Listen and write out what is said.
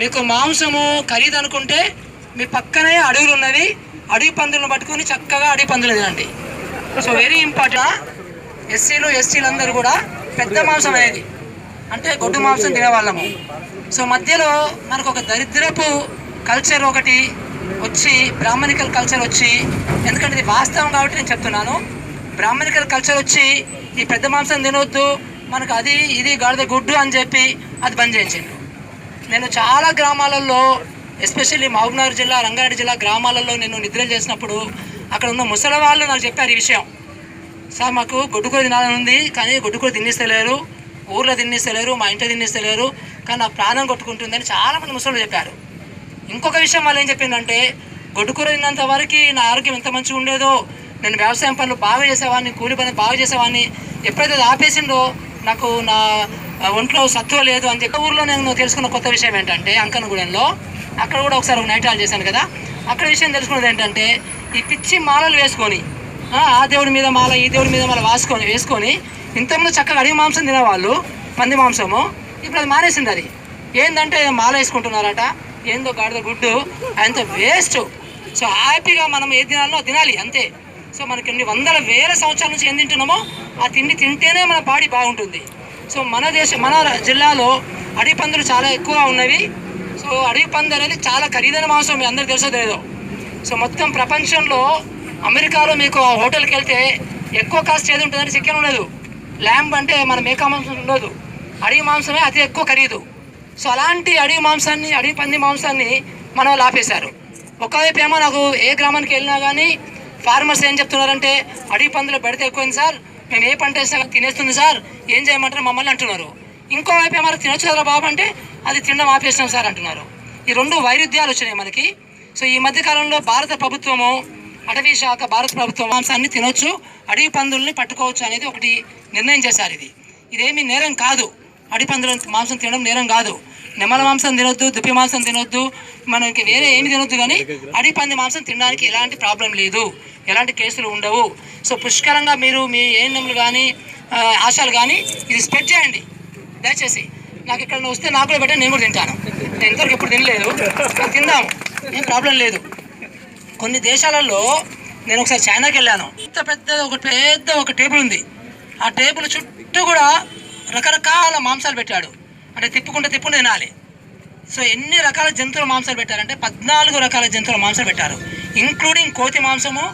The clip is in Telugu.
మీకు మాంసము ఖరీదు అనుకుంటే మీ పక్కనే అడవులు ఉన్నవి అడవి పందులను పట్టుకొని చక్కగా అడవి పందులు తినండి. సో వెరీ ఇంపార్టెంట్ ఎస్సీలు ఎస్టీలు అందరూ కూడా పెద్ద మాంసం అనేది అంటే గొడ్డు మాంసం తినేవాళ్ళము. సో మధ్యలో మనకు ఒక దరిద్రపు కల్చర్ ఒకటి వచ్చి బ్రాహ్మణికల్ కల్చర్ వచ్చి ఎందుకంటే ఇది వాస్తవం కాబట్టి నేను చెప్తున్నాను. బ్రాహ్మణికల్ కల్చర్ వచ్చి ఈ పెద్ద మాంసం తినవద్దు మనకు అది ఇది గాడిద గుడ్డు అని చెప్పి అది బంద్ చేయించింది నేను చాలా గ్రామాలలో ఎస్పెషల్లీ మహబూబ్నగర్ జిల్లా రంగారెడ్డి జిల్లా గ్రామాలలో నేను నిద్రలు చేసినప్పుడు అక్కడ ఉన్న ముసలి వాళ్ళు నాకు చెప్పారు ఈ విషయం. సార్ మాకు గొడ్డుకూర తినాలని ఉంది కానీ గొడ్డుకూర తిన్నిస్తలేరు ఊర్లో తిన్నిస్తలేరు మా ఇంట్లో తిన్నిస్తలేరు కానీ నా ప్రాణం కొట్టుకుంటుందని చాలామంది ముసలు చెప్పారు. ఇంకొక విషయం వాళ్ళు ఏం చెప్పిందంటే గొడ్డుకూర తిన్నంత వరకు నా ఆరోగ్యం ఎంత మంచిగా ఉండేదో నేను వ్యవసాయం పనులు బాగా చేసేవాడిని కూలి పనులు బాగా చేసేవాడిని ఎప్పుడైతే ఆపేసిండో నాకు నా ఒంట్లో సత్తువ లేదు అని చెప్పి ఊర్లో నేను తెలుసుకున్న కొత్త విషయం ఏంటంటే అంకనగూడెంలో అక్కడ కూడా ఒకసారి ఒక నైట్ హాల్ చేశాను కదా. అక్కడ విషయం తెలుసుకున్నది ఏంటంటే ఈ పిచ్చి మాలలు వేసుకొని ఆ దేవుడి మీద మాల ఈ దేవుడి మీద మాల వాసుకొని వేసుకొని ఇంతకుముందు చక్కగా అడిగి మాంసం తినేవాళ్ళు పంది మాంసము. ఇప్పుడు అది మానేసింది అది. ఏంటంటే మాల వేసుకుంటున్నారట. ఏందో గాడిద గుడ్డు అంత వేస్ట్ సో హ్యాపీగా మనం ఏ తినాలో తినాలి అంతే. సో మనకి ఎన్ని వందల వేల సంవత్సరాల నుంచి ఏం తింటున్నామో ఆ తిండి తింటేనే మన బాడీ బాగుంటుంది. సో మన దేశం మన జిల్లాలో అడవి పందులు చాలా ఎక్కువగా ఉన్నవి. సో అడవి పంది అనేది చాలా ఖరీదైన మాంసం మీ అందరికీ తెలుసో లేదో సో మొత్తం ప్రపంచంలో అమెరికాలో మీకు ఆ హోటల్కి వెళ్తే ఎక్కువ కాస్ట్ ఏది ఉంటుందంటే చికెన్ ఉండదు. ల్యాంబ్ అంటే మన మేక మాంసం ఉండదు. అడవి మాంసమే అతి ఎక్కువ ఖరీదు. సో అలాంటి అడవి మాంసాన్ని అడవి పంది మాంసాన్ని మన వాళ్ళు ఆపేశారు. ఒకవైపు ఏమో నాకు ఏ గ్రామానికి వెళ్ళినా కానీ ఫార్మర్స్ ఏం చెప్తున్నారంటే అడవి పందులు పెడితే ఎక్కువైంది సార్ మేము ఏ పంట వేసినా తినేస్తుంది సార్. ఏం చేయమంటారు? మమ్మల్ని అంటున్నారు. ఇంకోవైపు ఏమన్నా తినొచ్చు కదా బాబు అంటే అది తినడం ఆపేస్తాం సార్ అంటున్నారు. ఈ రెండు వైరుధ్యాలు వచ్చినాయి మనకి. సో ఈ మధ్యకాలంలో భారత ప్రభుత్వము అటవీ శాఖ భారత ప్రభుత్వం మాంసాన్ని తినొచ్చు అడవి పందుల్ని పట్టుకోవచ్చు అనేది ఒకటి నిర్ణయం చేశారు ఇది. ఇదేమీ నేరం కాదు. అడవి పందుల మాంసం తినడం నేరం కాదు. నెమల మాంసం తినొద్దు దుప్పి మాంసం తినొద్దు మనకి వేరే ఏమి తినొద్దు కానీ అడవి పంది మాంసం తినడానికి ఎలాంటి ప్రాబ్లం లేదు ఎలాంటి కేసులు ఉండవు. సో పుష్కలంగా మీరు మీ ఏఎన్ఎంలు కానీ ఆశాలు కానీ ఇది స్ప్రెడ్ చేయండి. దయచేసి నాకు ఇక్కడ వస్తే నాకు కూడా పెట్టండి నేను కూడా తింటాను. నేను ఇంతవరకు ఎప్పుడు తినలేదు తిందాము ఏం ప్రాబ్లం లేదు. కొన్ని దేశాలలో నేను ఒకసారి చైనాకి వెళ్ళాను. ఇంత పెద్ద ఒక పెద్ద ఒక టేబుల్ ఉంది. ఆ టేబుల్ చుట్టూ కూడా రకరకాల మాంసాలు పెట్టాడు. అంటే తిప్పుకుంటే తిప్పుకుంటే తినాలి. సో ఎన్ని రకాల జంతువుల మాంసాలు పెట్టారంటే పద్నాలుగు రకాల జంతువుల మాంసాలు పెట్టారు. ఇంక్లూడింగ్ కోతి మాంసము